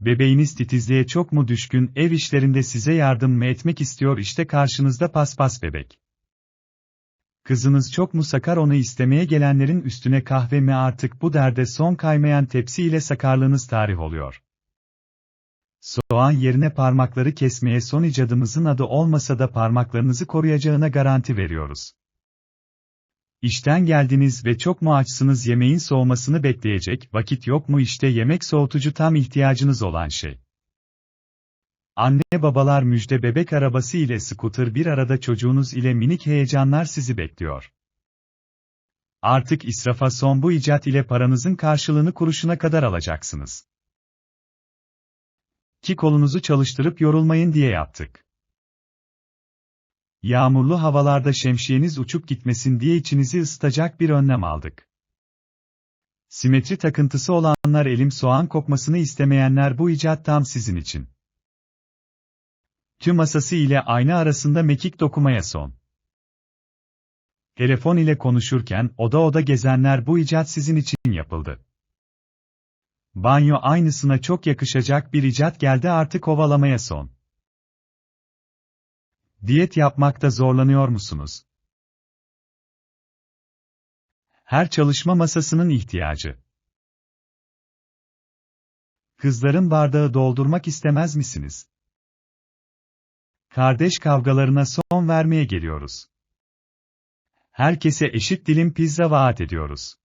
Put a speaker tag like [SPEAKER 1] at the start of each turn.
[SPEAKER 1] Bebeğiniz titizliğe çok mu düşkün, ev işlerinde size yardım mı etmek istiyor işte karşınızda paspas bebek. Kızınız çok mu sakar onu istemeye gelenlerin üstüne kahve mi artık bu derde son kaymayan tepsi ile sakarlığınız tarih oluyor. Soğan yerine parmakları kesmeye son icadımızın adı olmasa da parmaklarınızı koruyacağına garanti veriyoruz. İşten geldiniz ve çok mu açsınız yemeğin soğumasını bekleyecek vakit yok mu işte yemek soğutucu tam ihtiyacınız olan şey. Anne babalar müjde bebek arabası ile scooter bir arada çocuğunuz ile minik heyecanlar sizi bekliyor. Artık israfa son bu icat ile paranızın karşılığını kuruşuna kadar alacaksınız. Ki kolunuzu çalıştırıp yorulmayın diye yaptık. Yağmurlu havalarda şemsiyeniz uçup gitmesin diye içinizi ısıtacak bir önlem aldık. Simetri takıntısı olanlar elim soğan kokmasını istemeyenler bu icat tam sizin için. Tüm masası ile ayna arasında mekik dokumaya son. Telefon ile konuşurken oda oda gezenler bu icat sizin için yapıldı. Banyo aynısına çok yakışacak bir icat geldi artık ovalamaya son. Diyet yapmakta zorlanıyor musunuz? Her çalışma masasının ihtiyacı. Kızların bardağı doldurmak istemez misiniz? Kardeş kavgalarına son vermeye geliyoruz. Herkese eşit dilim pizza vaat ediyoruz.